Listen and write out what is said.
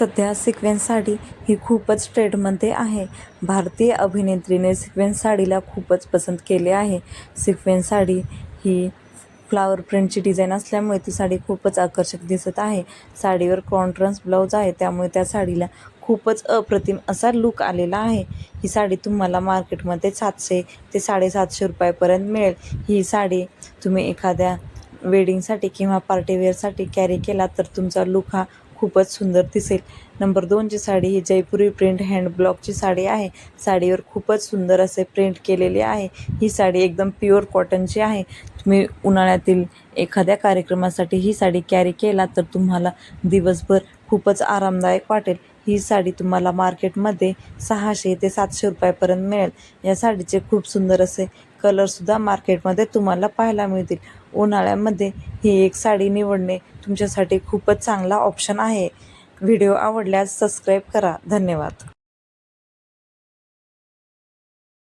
सध्या सिक्वेन्स साडी ही खूपच ट्रेडमध्ये आहे. भारतीय अभिनेत्रीने सिक्वेन्स साडीला खूपच पसंत केले आहे. सिक्वेन्स साडी ही फ्लावर प्रिंटची डिझाईन असल्यामुळे ती साडी खूपच आकर्षक दिसत आहे. साडीवर कॉन्ट्रन्स ब्लाऊज आहे त्यामुळे त्या साडीला खूपच अप्रतिम असा लूक आलेला आहे. ही साडी तुम्हाला मार्केटमध्ये सातशे ते साडेसातशे रुपयापर्यंत मिळेल. ही साडी तुम्ही एखाद्या वेडिंगसाठी किंवा पार्टीवेअरसाठी कॅरी केला तर तुमचा लुक हा खूपच सुंदर दिसेल. नंबर दोनची साडी ही जयपुरी प्रिंट हँड ब्लॉकची साडी आहे. साडीवर खूपच सुंदर असे प्रिंट केलेले आहे. ही साडी एकदम प्युअर कॉटनची आहे. तुम्ही उन्हाळ्यातील एखाद्या कार्यक्रमासाठी ही साडी कॅरी केला तर तुम्हाला दिवसभर खूपच आरामदायक वाटेल. ही साडी तुम्हाला मार्केटमध्ये सहाशे ते सातशे रुपयापर्यंत मिळेल. या साडीचे खूप सुंदर असे कलरसुद्धा मार्केटमध्ये तुम्हाला पाहायला मिळतील. उन्हाळ्यामध्ये ही एक साडी निवडणे तुमच्यासाठी खूपच चांगला ऑप्शन आहे. व्हिडिओ आवडल्यास सबस्क्राईब करा. धन्यवाद.